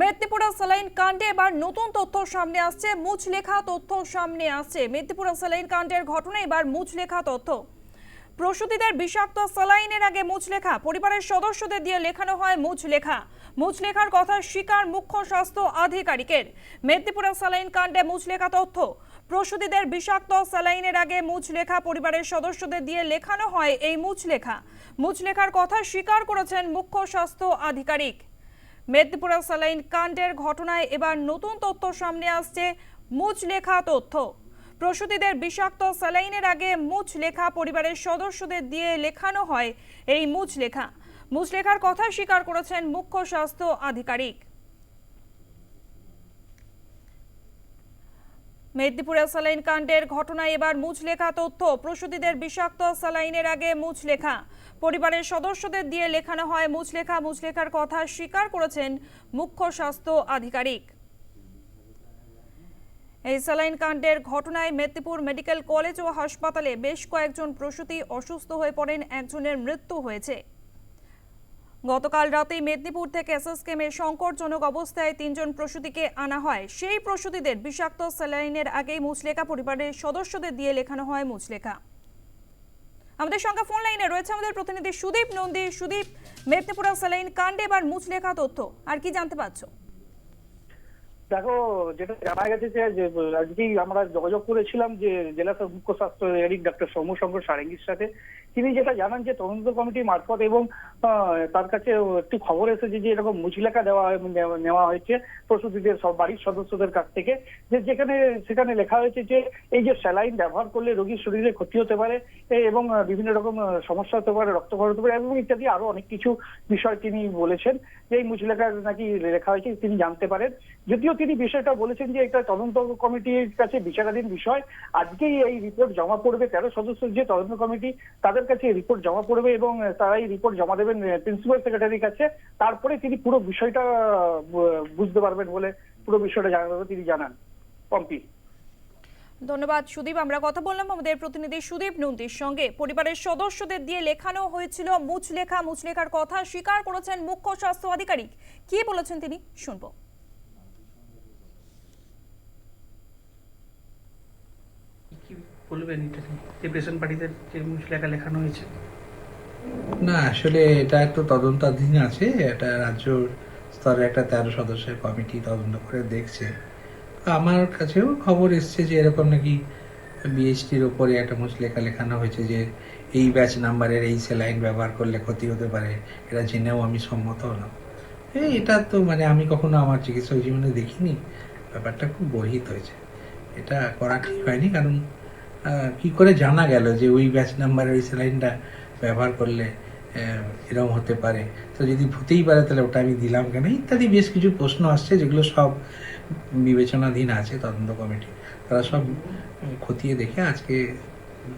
মেদিনীপুরের স্যালাইন কাণ্ডে এবার নতুন তথ্য সামনে আসছে, মুচলেখা তথ্য সামনে আসছে। মেদিনীপুরের স্যালাইন কাণ্ডের ঘটনায় এবার মুচলেখা তথ্য। প্রসূতিদের বিষাক্ত স্যালাইনের আগে মুচলেখা, পরিবারের সদস্যদের দিয়ে লেখানো হয় মুচলেখা। মুচলেখার কথা স্বীকার মুখ্য স্বাস্থ্য আধিকারিকের। মেদিনীপুরের স্যালাইন কাণ্ডে মুচলেখা তথ্য। প্রসূতিদের বিষাক্ত স্যালাইনের আগে মুচলেখা, পরিবারের সদস্যদের দিয়ে লেখানো হয় এই মুচলেখা। মুচলেখার কথা স্বীকার করেছেন মুখ্য স্বাস্থ্য আধিকারিক। মেদিনীপুরের সালাইন কাণ্ডের ঘটনায় এবার নতুন তথ্য সামনে আসছে মুচ লেখা তথ্য। প্রসূতিদের বিষাক্ত স্যালাইনের আগে মুচ লেখা পরিবারের সদস্যদের দিয়ে লেখানো হয় এই মুচ লেখা মুচ লেখার কথা স্বীকার করেছেন মুখ্য স্বাস্থ্য আধিকারিক। মেদিনীপুরের স্যালাইন কাণ্ডের ঘটনায় এবার মুচলেখা তথ্য। প্রসূতিদের বিষাক্ত স্যালাইনের আগে মুচলেখা। পরিবারের সদস্যদের দিয়ে লেখানো হয়, মুচলেখা, মুচলেখার কথা স্বীকার করেছেন মুখ্য স্বাস্থ্য আধিকারিক। এই স্যালাইন কাণ্ডের ঘটনায় মেদিনীপুর মেডিকেল কলেজ ও হাসপাতালে বেশ কয়েকজন প্রসূতি অসুস্থ হয়ে পড়েন, একজনের মৃত্যু হয়েছে। গতকাল রাতে মেদিনীপুর থেকে এসএসকেমে সংকটজনক অবস্থায় তিনজন প্রসূতিকে আনা হয়। সেই প্রসূতিদের বিষাক্ত স্যালাইনের আগেই মুচলেখা পরিবারের সদস্যদের দিয়ে লেখানো হয় মুচলেখা। আমাদের সঙ্গে ফোন লাইনে রয়েছে আমাদের প্রতিনিধি সুদীপ নন্দী। সুদীপ মেদিনীপুরা স্যালাইন কাণ্ডে এবার মুচলেখা তথ্য। আর কি জানতে পারছ? দেখো, যেটা জানা গেছে যে আজকেই আমরা যোগাযোগ করেছিলাম যে, জেলা মুখ্য স্বাস্থ্য আধিকারিক ডক্টর সৌম্য শঙ্কর সারেঙ্গির সাথে। তিনি যেটা জানান যে, তদন্ত কমিটি মারফত এবং তার কাছে একটি খবর এসেছে যে, এরকম মুচলেখা দেওয়া নেওয়া- নেওয়া হয়েছে প্রসূতিদের সব, বাড়ির সদস্যদের কাছ থেকে। যে, যেখানে, সেখানে লেখা হয়েছে যে, এই যে স্যালাইন ব্যবহার করলে রোগীর শরীরে ক্ষতি হতে পারে এবং বিভিন্ন রকম সমস্যা হতে পারে রক্তক্ষরণ হতে পারে, এবং ইত্যাদি আরও অনেক কিছু বিষয় তিনি বলেছেন। যে, এই মুচলেখা নাকি লেখা হয়েছে, তিনি জানতে পারেন। যদিও তিনি বিষয়টা বলেছেন যে এটা তদন্ত কমিটির কাছে বিচারাধীন বিষয়। আজকেই এই রিপোর্ট জমা পড়বে, তেরো সদস্যের যে তদন্ত কমিটি, তাদের কাছে রিপোর্ট জমা পড়বে এবং তারাই রিপোর্ট জমা দেবেন প্রিন্সিপাল সেক্রেটারির কাছে। তারপরে তিনি পুরো বিষয়টা বুঝতে পারবেন বলে পুরো বিষয়টা জানাবে তিনি জানান। পম্পি। ধন্যবাদ, সুদীপ। আমরা কথা বললাম আমাদের প্রতিনিধি সুদীপ নন্দীর সঙ্গে। পরিবারের সদস্যদের দিয়ে লেখানো হয়েছিল মুচলেখা। মুচলেখার কথা স্বীকার করেছেন মুখ্য স্বাস্থ্য আধিকারিক। কি বলেছেন তিনি? শুনব কি বলবেন এটা পেশেন্ট পার্টিদের যে লেখা লেখানো হয়েছে। না, আসলে এটা একটু তদন্তাধীন আছে। এটা রাজ্য স্তরে একটা তেরো সদস্যের কমিটি তদন্ত করে দেখছে। আমার কাছেও খবর এসছে যে এরকম নাকি বিএসটির ওপরে একটা মুচলেখা লেখানো হয়েছে যে এই ব্যাচ নাম্বারের এই স্যালাইন ব্যবহার করলে ক্ষতি হতে পারে। এটা জেনেও আমি সম্মত হলাম। এই এটা তো মানে আমি কখনো আমার চিকিৎসক জীবনে দেখিনি। ব্যাপারটা খুব বর্হিত হয়েছে। এটা করা ঠিক হয়নি, কারণ কি করে জানা গেল যে ওই ব্যাচ নাম্বারের ওই স্যালাইনটা ব্যবহার করলে এরকম হতে পারে? তো যদি হতেই পারে, তাহলে ওটা আমি দিলাম কেন? ইত্যাদি বেশ কিছু প্রশ্ন আসছে, যেগুলো সব বিবেচনাধীন আছে তদন্ত কমিটি। তারা সব খতিয়ে দেখে আজকে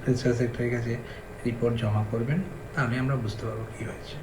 প্রিন্সিপাল সেক্রেটারির কাছে রিপোর্ট জমা করবেন, তাহলে আমরা বুঝতে পারব কি হয়েছে।